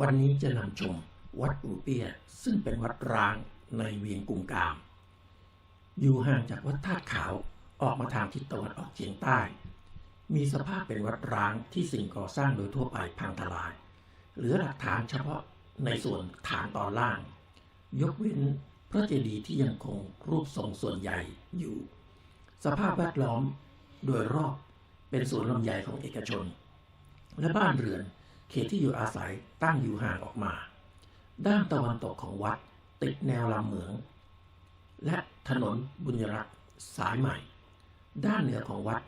วันนี้จะนำชมวัดปูเปียซึ่งเป็นวัดร้างในเวียงกุมกาม อยู่ห่างจากวัดธาตุขาวออกมาทางทิศตะวันออกเฉียงใต้ มีสภาพเป็นวัดร้างที่สิ่งก่อสร้างโดยทั่วไปพังทลาย เหลือหลักฐานเฉพาะในส่วนฐานตอนล่าง ยกเว้นพระเจดีย์ที่ยังคงรูปทรงส่วนใหญ่อยู่ สภาพแวดล้อมโดยรอบเป็นสวนลำไยของเอกชน และบ้านเรือน เขตที่อยู่อาศัยตั้งอยู่ห่างออกมา ด้านตะวันตกของวัดติดแนวลำเหมือง และถนนบุญรักษ์สายใหม่ ด้านเหนือของวัด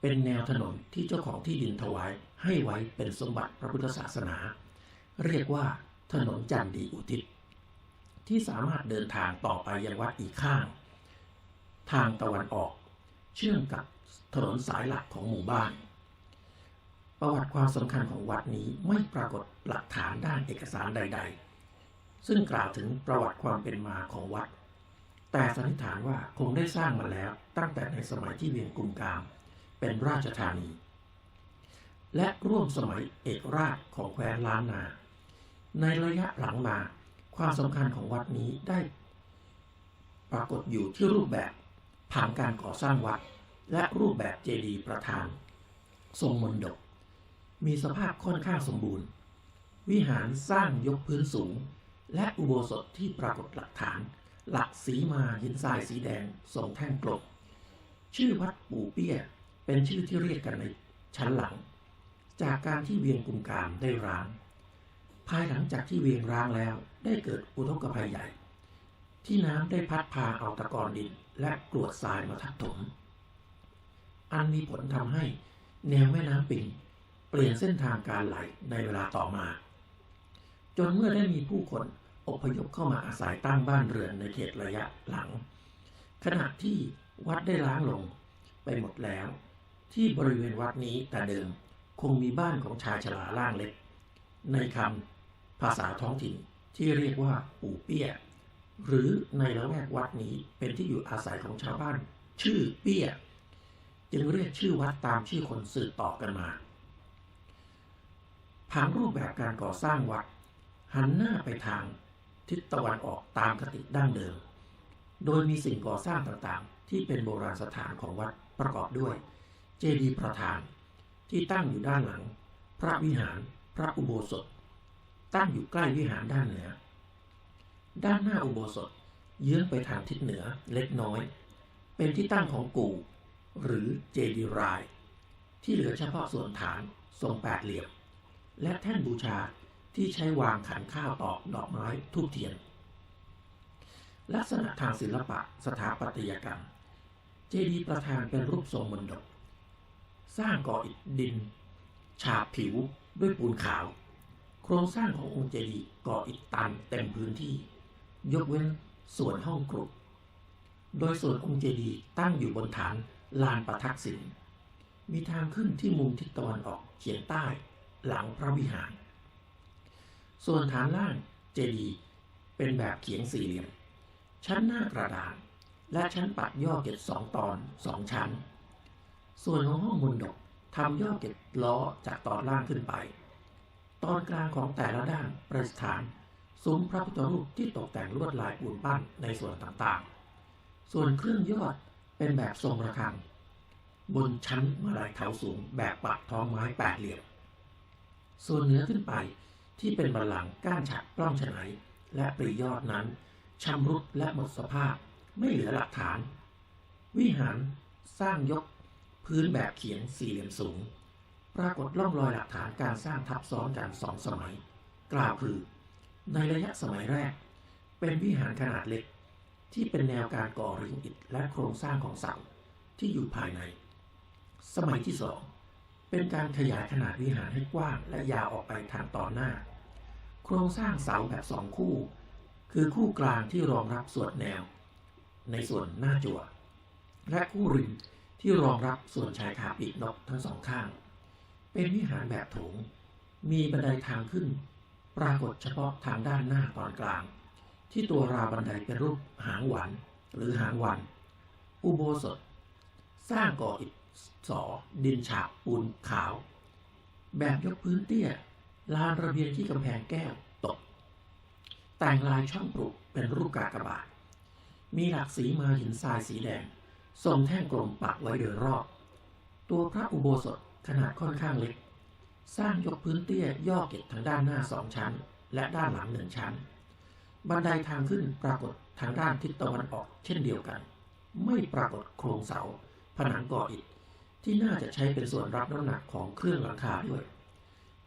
เป็นแนวถนนที่เจ้าของที่ดินถวายให้ไว้เป็นสมบัติพระพุทธศาสนา เรียกว่าถนนจันดีอุทิศ ที่สามารถเดินทางต่อไปยังวัดอีกข้าง ทางตะวันออก เชื่อมกับถนนสายหลักของหมู่บ้าน ประวัติความสำคัญของวัดนี้ไม่ปรากฏหลักฐานด้านเอกสารใด ๆ ซึ่งกล่าวถึงประวัติความเป็นมาของวัด แต่สันนิษฐานว่าคงได้สร้างมาแล้วตั้งแต่ในสมัยที่เวียงกุมกาม เป็นราชธานี และร่วมสมัยเอกราชของแคว้นล้านนา ในระยะหลังมา ความสำคัญของวัดนี้ได้ ปรากฏอยู่ที่รูปแบบผังการก่อสร้างวัด และรูปแบบเจดีย์ประธาน ทรงมนดก มีสภาพค่อนข้างสมบูรณ์ วิหารสร้างยกพื้นสูง และอุโบสถที่ปรากฏหลักฐาน หลักสีมาหินทรายสีแดงทรงแท่งกลมชื่อวัดปู่เปี้ย เป็นชื่อที่เรียกกันในชั้นหลัง จากการที่เวียงกุมกามได้ร้าง ภายหลังจากที่เวียงร้างแล้วได้เกิดอุทกภัยใหญ่ ที่น้ำได้พัดพาเอาตะกอนดินและกรวดทรายมาทับถม อันมีผลทำให้แนวแม่น้ำปิง เปลี่ยนเส้นทางการไหลในเวลาต่อมา จนเมื่อได้มีผู้คนอพยพเข้ามาอาศัยตั้งบ้านเรือนในเขตระยะหลัง ขณะที่วัดได้ล้างลงไปหมดแล้ว ที่บริเวณวัดนี้แต่เดิมคงมีบ้านของชายชราล่างเล็ก ในคำภาษาท้องถิ่นที่เรียกว่าปู่เปี้ย หรือในละแวกวัดนี้เป็นที่อยู่อาศัยของชาวบ้าน ชื่อเปี้ย จึงเรียกชื่อวัดตามชื่อคนสืบต่อกันมา ผังรูปแบบการก่อสร้างวัด หันหน้าไปทางทิศตะวันออกตามคติดั้งเดิม โดยมีสิ่งก่อสร้างต่างๆ ที่เป็นโบราณสถานของวัดประกอบด้วย เจดีย์ประธาน ที่ตั้งอยู่ด้านหลัง พระวิหาร พระอุโบสถ ตั้งอยู่ใกล้วิหารด้านเหนือ ด้านหน้าอุโบสถเยื้องไปทางทิศเหนือเล็กน้อย เป็นที่ตั้งของกู่หรือเจดีย์ราย ที่เหลือเฉพาะส่วนฐานทรงแปดเหลี่ยม และแท่นบูชาที่ใช้วางขันข้าวตอกดอกไม้ทูบเทียน ลักษณะทางศิลปะสถาปัตยกรรม เจดีย์ประธานเป็นรูปทรงมนดก สร้างก่ออิฐดิน ฉาบผิวด้วยปูนขาว โครงสร้างขององค์เจดีย์ก่ออิฐตันเต็มพื้นที่ ยกเว้นส่วนห้องกรุโดยส่วนองค์เจดีย์ตั้งอยู่บนฐานลานประทักษิณมีทางขึ้นที่มุมทิศตะวันออกเฉียงใต้ หลังพระวิหาร ส่วนฐานล่างเจดีย์เป็นแบบเขียงสี่เหลี่ยม ชั้นหน้ากระดานและชั้นปัดย่อเกตสองตอนสองชั้น ส่วนของห้องมนดกทำย่อเกตล้อจากตอนล่างขึ้นไป ตอนกลางของแต่ละด้านประดิษฐานซุ้มพระพุทธรูปที่ตกแต่งลวดลายปูนปั้นในส่วนต่างๆ ส่วนเครื่องยอดเป็นแบบทรงระฆัง บนชั้นมาลายเถาสูงแบบปักท้องไม้แปดเหลี่ยม ส่วนเหนือขึ้นไปที่เป็นบัลลังก์ก้านฉักปล้องฉนายและปรียอดนั้นชำรุดและหมดสภาพไม่เหลือหลักฐาน วิหารสร้างยกพื้นแบบเขียงสี่เหลี่ยมสูง ปรากฏร่องรอยหลักฐานการสร้างทับซ้อนกันสองสมัย กล่าวคือ ในระยะสมัยแรก เป็นวิหารขนาดเล็ก ที่เป็นแนวการก่อริงอิฐและโครงสร้างของเสาที่อยู่ภายใน สมัยที่สอง เป็นการขยายขนาดวิหารให้กว้างและยาวออกไปทางต่อหน้า โครงสร้างเสาแบบสองคู่ คือคู่กลางที่รองรับส่วนแนว ในส่วนหน้าจั่ว และคู่ริมที่รองรับส่วนชายคาปีกนกทั้งสองข้าง เป็นวิหารแบบโถง มีบันไดทางขึ้น ปรากฏเฉพาะทางด้านหน้าตอนกลาง ที่ตัวราวบันไดเป็นรูปหางหวันหรือหางวัน อุโบสถ สร้างก่ออิฐ สอดินฉาบปูนขาว แบบยกพื้นเตี้ยลานระเบียงที่กำแพงแก้วตก แต่งลายช่องปลูกเป็นรูปกากบาท มีหลักสีมาหินทรายสีแดง ทรงแท่งกลมปักไว้โดยรอบ ตัวพระอุโบสถขนาดค่อนข้างเล็ก สร้างยกพื้นเตี้ยย่อเก็บทางด้านหน้าสองชั้น และด้านหลังหนึ่งชั้น บันไดทางขึ้นปรากฏทางด้านทิศตะวันออกเช่นเดียวกัน ไม่ปรากฏโครงเสา ผนังก่ออิฐ ที่น่าจะใช้เป็นส่วนรับน้ำหนักของเครื่องหลังคาด้วย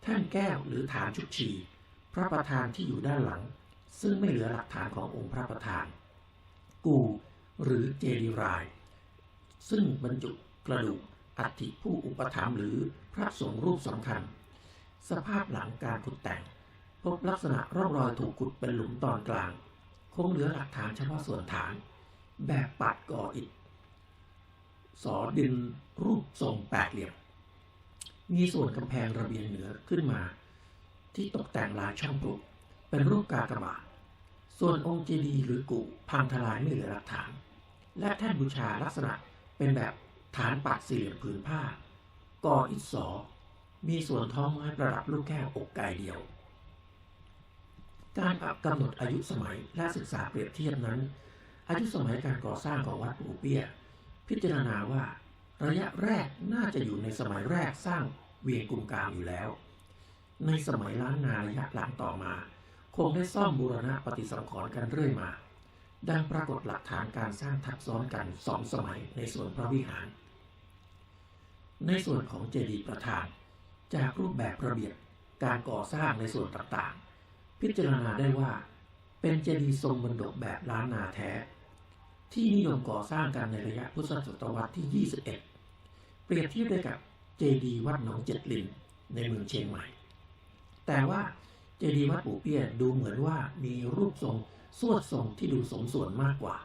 แท่นแก้วหรือฐานชุกชี พระประธานที่อยู่ด้านหลัง ซึ่งไม่เหลือหลักฐานขององค์พระประธาน กูหรือเจดีราย ซึ่งบรรจุกระดูกอัฐิผู้อุปถัมภ์หรือพระสงฆ์รูปสำคัญ สภาพหลังการขุดแต่ง พบลักษณะร่องรอยถูกขุดเป็นหลุมตอนกลาง คงเหลือหลักฐานเฉพาะส่วนฐาน แบบปัดก่ออิฐ สอดินรูปทรงแปดเหลี่ยม มีส่วนกำแพงระเบียงเหนือขึ้นมา ที่ตกแต่งลายช่องปลูกเป็นรูปกากบาทส่วนองค์เจดีย์หรือกู่พังทลายไม่เหลือหลักฐาน และแท่นบูชาลักษณะเป็นแบบฐานปัดสี่เหลี่ยมผืนผ้าก่ออิฐสอมีส่วนท้องไม้ประดับลูกแก้วอกไก่เดียว การกำหนดอายุสมัยและศึกษาเปรียบเทียบนั้น อายุสมัยการก่อสร้างของวัดปู่เปี้ย พิจารณาว่า ระยะแรกน่าจะอยู่ในสมัยแรกสร้างเวียงกุมกามอยู่แล้ว ในสมัยล้านนาระยะหลังต่อมา คงได้ซ่อมบูรณะปฏิสังขรณ์กันเรื่อยมา ดังปรากฏหลักฐานการสร้างทับซ้อนกันสองสมัยในส่วนพระวิหาร ในส่วนของเจดีย์ประธาน จากรูปแบบระเบียบการก่อสร้างในส่วนต่างๆ พิจารณาได้ว่าเป็นเจดีย์ทรงบรรดกแบบล้านนาแท้ ที่นิยมก่อสร้างกันในระยะพุทธศตวรรษที่ 21 เปรียบเทียบได้กับเจดีย์วัดหนองเจ็ดลินในเมืองเชียงใหม่ แต่ว่าเจดีย์วัดปู่เปี้ยดูเหมือนว่ามีรูปทรงสวดทรงที่ดูสมส่วนมากกว่า